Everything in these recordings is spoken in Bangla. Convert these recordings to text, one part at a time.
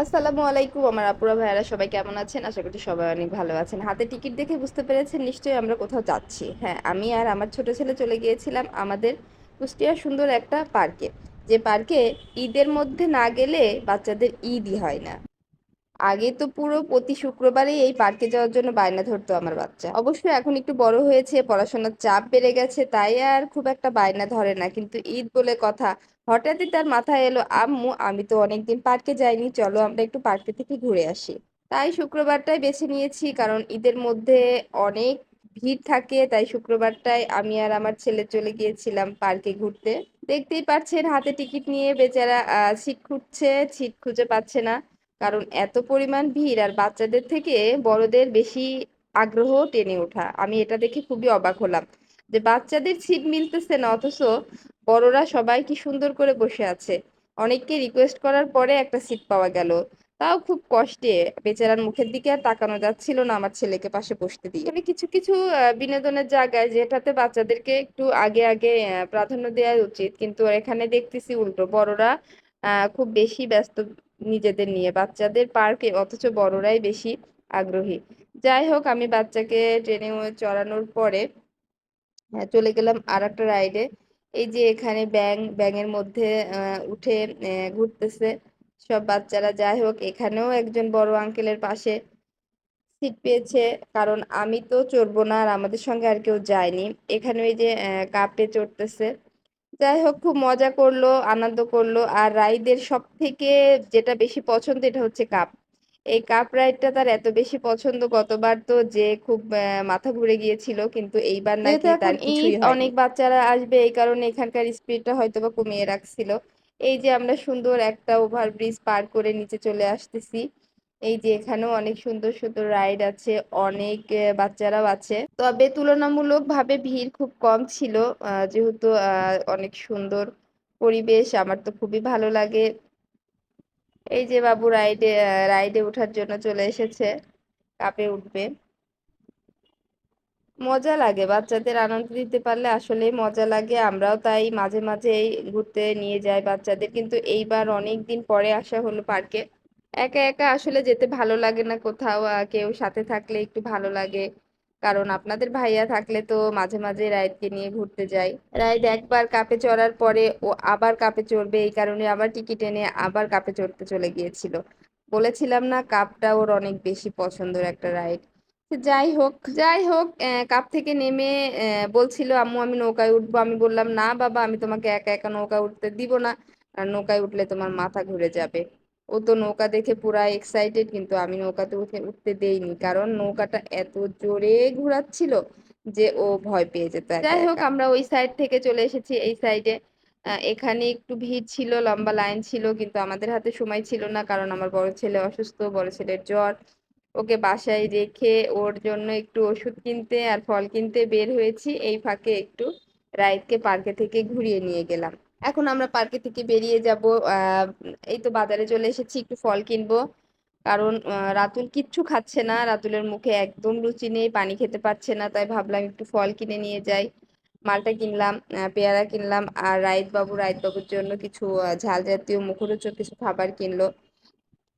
আসসালামু আলাইকুম আমার আপুরা ভাইয়ারা, সবাই কেমন আছেন? আশা করি সবাই অনেক ভালো আছেন। হাতে টিকিট দেখে বুঝতে পেরেছেন নিশ্চয়ই আমরা কোথাও যাচ্ছি। হ্যাঁ আমি আর আমার ছোট ছেলে চলে গিয়েছিলাম আমাদের কুষ্টিয়ার সুন্দর একটা পার্কে। যে পার্কে ঈদের মধ্যে না গেলে বাচ্চাদের ঈদই হয় না। আগে তো পুরো প্রতি শুক্রবারেই এই পার্কে যাওয়ার জন্য বায়না ধরতো আমার বাচ্চা। অবশ্যই এখন একটু বড় হয়েছে, পড়াশোনার চাপ বেড়ে গেছে, তাই আর খুব একটা বায়না ধরে না। কিন্তু ঈদ বলে কথা, হঠাৎই তার মাথায় এলো, আম্মু, আমি তো অনেকদিন পার্কে যাইনি, চলো আমরা একটু পার্কে থেকে ঘুরে আসি। তাই শুক্রবারটাই বেছে নিয়েছি, কারণ ঈদের মধ্যে অনেক ভিড় থাকে, তাই শুক্রবারটাই আমি আর আমার ছেলে চলে গিয়েছিলাম পার্কে ঘুরতে। দেখতেই পাচ্ছেন, হাতে টিকিট নিয়ে বেচারা সিট খুঁজছে সিট খুঁজে পাচ্ছে না। কারণ এত পরিমাণ ভিড় আর বাচ্চাদের থেকে বড়দের বেশি আগ্রহ টেনে ওঠা। আমি এটা দেখে খুবই অবাক হলাম যে বাচ্চাদের সিট মিলতেছে না, অথচ বড়রা সবাই কি সুন্দর করে বসে আছে। অনেককে রিকোয়েস্ট করার পরে একটা সিট পাওয়া গেল। তাও খুব কষ্টে। বেচারার মুখের দিকে আর তাকানো যাচ্ছিল না আমার ছেলেকে পাশে বসতে দিয়ে। মানে কিছু কিছু বিনোদনের জায়গায় যেটাতে বাচ্চাদেরকে একটু আগে আগে প্রাধান্য দেওয়া উচিত। কিন্তু এখানে দেখতেছি উল্টো। বড়রা খুব বেশি ব্যস্ত নিজেদের নিয়ে। বাচ্চাদের পার্কে অথচ বড়রাই বেশি আগ্রহী। যাই হোক আমি বাচ্চাকে ট্রেনে চড়ানোর পরে হ্যাঁ, চলে গেলাম আর একটা রাইডে। এই যে এখানে ব্যাং ব্যাঙের মধ্যে উঠে ঘুরতেছে সব বাচ্চারা। যাই হোক এখানেও একজন বড় আঙ্কেলের পাশে সিট পেয়েছে। কারণ আমি তো চড়বো না আর আমাদের সঙ্গে আর কেউ যায়নি। এখানে ওই যে কাপে চড়তেছে। যাই হোক খুব মজা করল আনন্দ করল। আর রাইডের সব থেকে যেটা বেশি পছন্দ এটা হচ্ছে কাপ। এই কাপ রাইডটা তার এত বেশি পছন্দ গতবার তো যে খুব মাথা ঘুরে গিয়েছিল কিন্তু এইবার নাকি তার কিছুই অনেক বাচ্চারা আসবে এই কারণে এখানকার স্পিডটা হয়তো বা কমিয়ে রাখছিল। এই যে আমরা সুন্দর একটা ওভারব্রিজ পার করে নিচে চলে আসতেছি। এই যে এখানেও অনেক সুন্দর সুন্দর রাইড আছে, অনেক বাচ্চারাও আছে। তবে তুলনামূলক ভাবে ভিড় খুব কম ছিল। যেহেতু অনেক সুন্দর পরিবেশ, আমার তো খুবই ভালো লাগে। এই যে বাবু রাইডে রাইডে ওঠার জন্য চলে এসেছে কাপে উঠবে। মজা লাগে, বাচ্চাদের আনন্দ দিতে পারলে আসলেই মজা লাগে। আমরাও তাই মাঝে মাঝে ঘুরতে নিয়ে যাই বাচ্চাদের, কিন্তু এইবার অনেক দিন পরে আসা হলো পার্কে একা একা আসলে যেতে ভালো লাগে না কোথাও কেউ সাথে থাকলে একটু ভালো লাগে। কারণ আপনাদের ভাইয়া থাকলে তো মাঝে মাঝে রাইডকে নিয়ে ঘুরতে যাই। রাইড একবার কাপে চড়ার পরে ও আবার কাপে চড়বে, এই কারণে আবার টিকিট এনে আবার কাপে চড়তে চলে গিয়েছিল। বলেছিলাম না কাপটা ওর অনেক বেশি পছন্দের একটা রাইড। যাই হোক যাই হোক কাপ থেকে নেমে বলছিল, আম্মু, আমি নৌকায় উঠবো। আমি বললাম, না বাবা, আমি তোমাকে একা একা নৌকা উঠতে দিব না। আর নৌকায় উঠলে তোমার মাথা ঘুরে যাবে। ও তো নৌকা দেখে পুরা এক্সাইটেড কিন্তু আমি নৌকাতে উঠে উঠতে দেইনি। কারণ নৌকাটা এত জোরে ঘোরাচ্ছিল যে ও ভয় পেয়ে যেত যাই হোক আমরা ওই সাইড থেকে চলে এসেছি। এই সাইডে এখানে একটু ভিড় ছিল লম্বা লাইন ছিল কিন্তু আমাদের হাতে সময় ছিল না কারণ আমার বড় ছেলে অসুস্থ বড় ছেলের জ্বর। ওকে বাসায় রেখে ওর জন্য একটু ওষুধ কিনতে আর ফল কিনতে বের হয়েছি। এই ফাঁকে একটু রাইডকে পার্কে থেকে ঘুরিয়ে নিয়ে গেলাম। এখন আমরা পার্কে থেকে বেরিয়ে যাব এই তো বাজারে চলে এসেছি, একটু ফল কিনবো। কারণ রাতুল কিচ্ছু খাচ্ছে না, রাতুলের মুখে একদম রুচি নেই, পানি খেতে পারছে না, তাই ভাবলাম একটু ফল কিনে নিয়ে যাই। মালটা কিনলাম পেয়ারা কিনলাম, আর রাইত বাবু রাইত বাবুর জন্য কিছু ঝাল জাতীয় মুখরোচক কিছু খাবার কিনলো।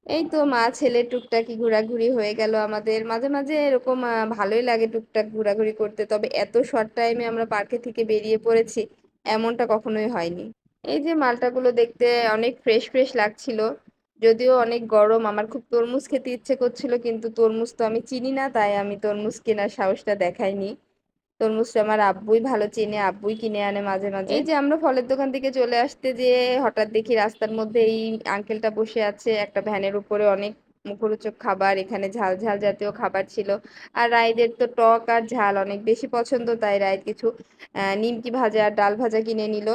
এই তো মা, ছেলে টুকটাকি ঘোরাঘুরি হয়ে গেল আমাদের। মাঝে মাঝে এরকম ভালোই লাগে টুকটাক ঘোরাঘুরি করতে, তবে এত শর্ট টাইমে আমরা পার্কে থেকে বেরিয়ে পড়েছি। এমনটা কখনোই হয়নি। এই যে মালটাগুলো দেখতে অনেক ফ্রেশ ফ্রেশ লাগছিল। যদিও অনেক গরম, আমার খুব তরমুজ খেতে ইচ্ছে করছিল, কিন্তু তরমুজ তো আমি চিনি না, তাই আমি তরমুজ কেনার সাহসটা দেখাইনি। তরমুজটা আমার আব্বুই ভালো চেনে, আব্বুই কিনে আনে মাঝে মাঝে। এই যে আমরা ফলের দোকান থেকে চলে আসতে যেয়ে হঠাৎ দেখি রাস্তার মধ্যে এই আঙ্কেলটা বসে আছে, একটা ভ্যানের উপরে অনেক মুখরোচক খাবার, এখানে ঝাল ঝাল জাতীয় খাবার ছিল। আর রায়দের তো টক আর ঝাল, অনেক বেশি পছন্দ, তাই রায় কিছু নিমকি ভাজা আর ডাল ভাজা কিনে নিল।